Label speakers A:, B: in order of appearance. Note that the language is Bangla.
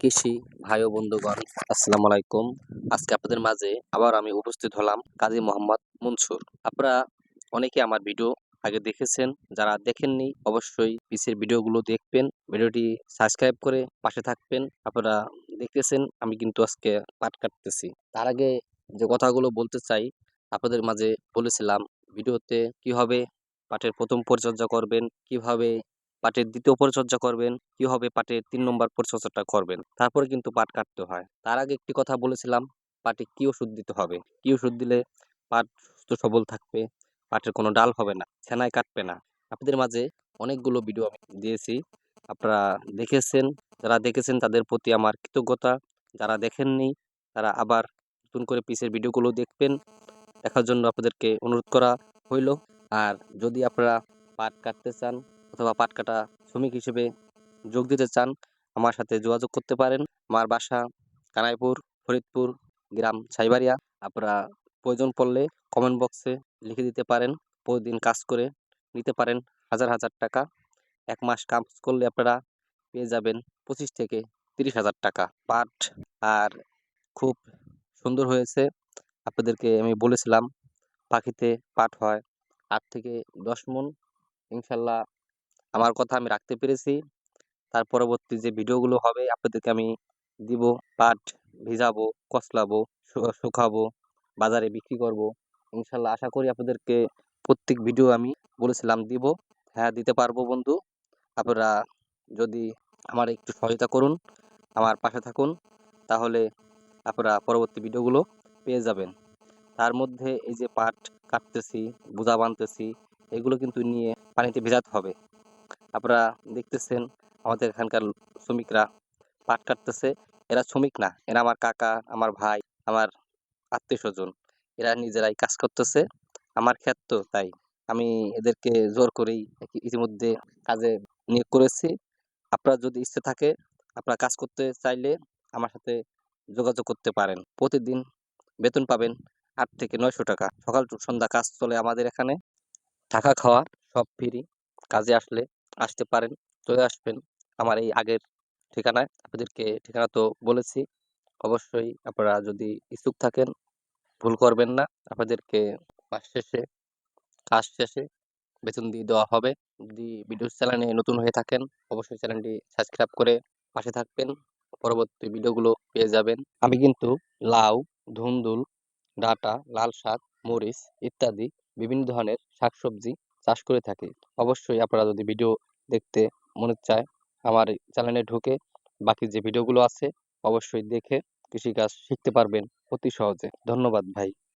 A: কৃষি ভাই ও বন্ধুগণ, আসসালামু আলাইকুম। আজকে আপনাদের মাঝে আবার আমি উপস্থিত হলাম কাজী মোহাম্মদ মনসুর। আপনারা অনেকে আমার ভিডিও আগে দেখেছেন, যারা দেখেননি অবশ্যই পিসের ভিডিওগুলো দেখবেন। ভিডিওটি সাবস্ক্রাইব করে পাশে থাকবেন। আপনারা দেখতেছেন, আমি কিন্তু আজকে পাট কাটতেছি। তার আগে যে কথাগুলো বলতে চাই, আপনাদের মাঝে বলেছিলাম, ভিডিওতে কীভাবে পাটের প্রথম পরিচর্যা করবেন, কীভাবে পাটের দ্বিতীয় পরিচর্যা করবেন কীভাবে পাটের তিন নম্বর পরিচর্যাটা করবেন। তারপরে কিন্তু পাট কাটতে হয়। তার আগে একটি কথা বলেছিলাম, পাটে কি ওষুধ দিতে হবে? কি ওষুধ দিলে পাট সুস্থ সবল থাকবে? পাটের কোনো ডাল হবে না, ছানায় কাটবে না। আপনাদের মাঝে অনেকগুলো ভিডিও আমি দিয়েছি। আপনারা দেখেছেন, যারা দেখেছেন তাদের প্রতি আমার কৃতজ্ঞতা। যারা দেখেননি, তারা আবার নতুন করে পিসের ভিডিওগুলো দেখবেন। দেখার জন্য আপনাদেরকে অনুরোধ করা হইল। আর যদি আপনারা পাট কাটতে চান অথবা পাট কাটা শ্রমিক হিসেবে যোগ দিতে চান, আমার সাথে যোগাযোগ করতে পারেন। আমার বাসা, কানাইপুর, ফরিদপুর, গ্রাম ছাইবাড়িয়া। আপনারা প্রয়োজন পড়লে কমেন্ট বক্সে লিখে দিতে পারেন। প্রতিদিন কাজ করে নিতে পারেন হাজার হাজার টাকা। এক মাস কাজ করলে আপনারা পেয়ে যাবেন পঁচিশ থেকে তিরিশ হাজার টাকা। পাট আর খুব সুন্দর হয়েছে। আপনাদেরকে আমি বলেছিলাম, পাখিতে পাট হয় আট থেকে দশ মন। ইনশাল্লাহ আমার কথা আমি রাখতে পেরেছি। তার পরবর্তী যে ভিডিওগুলো হবে, আপনাদেরকে আমি দিব, পাট ভিজাবো কচলাবো শুকাবো, বাজারে বিক্রি করব। ইনশাল্লাহ আশা করি আপনাদেরকে প্রত্যেক ভিডিও আমি বলেছিলাম দিব। হ্যাঁ দিতে পারব বন্ধু। আপনারা যদি আমার একটু সহায়তা করুন, আমার পাশে থাকুন, তাহলে আপনারা পরবর্তী ভিডিওগুলো পেয়ে যাবেন। তার মধ্যে এই যে পাট কাটতেছি বোঝা বানতেছি, এগুলো কিন্তু নিয়ে পানিতে ভেজাতে হবে। আপনারা দেখতেছেন আমাদের এখানকার শ্রমিকরা পাট কাটতেছে। এরা শ্রমিক না, এরা আমার কাকা, আমার ভাই, আমার আত্মীয় স্বজন। এরা নিজেরাই কাজ করতেছে, আমার ক্ষেত তো তাই। আমি এদেরকে জোর করেই ইতিমধ্যে কাজে নিয়োগ করেছি। আপনার যদি ইচ্ছে থাকে, আপনারা কাজ করতে চাইলে আমার সাথে যোগাযোগ করতে পারেন। প্রতিদিন বেতন পাবেন আট থেকে নয়শো টাকা। সকাল সন্ধ্যা কাজ চলে আমাদের এখানে। থাকা খাওয়া সব ফ্রি। কাজে আসলে আসতে পারেন, চলে আসবেন। আমার এই আগের ঠিকানায় আপনাদেরকে ঠিকানা তো বলেছি। অবশ্যই আপনারা যদি ইচ্ছুক থাকেন, ভুল করবেন না। আপনাদেরকে মাস শেষে, কাজ শেষে বেতন দিয়ে দেওয়া হবে। যদি ভিডিও চ্যানেলে নতুন হয়ে থাকেন, অবশ্যই চ্যানেলটি সাবস্ক্রাইব করে পাশে থাকবেন। পরবর্তী ভিডিওগুলো পেয়ে যাবেন। আমি কিন্তু লাউ, ধুন্দুল, ডাঁটা, লাল শাক, মরিচ ইত্যাদি বিভিন্ন ধরনের শাকসবজি চাষ করে থাকি। অবশ্যই আপনারা যদি ভিডিও দেখতে মনে চায়। আমার চ্যানেলে ঢুকে বাকি যে ভিডিওগুলো আছে, অবশ্যই দেখে কৃষিকাজ শিখতে পারবেন অতি সহজে। ধন্যবাদ ভাই।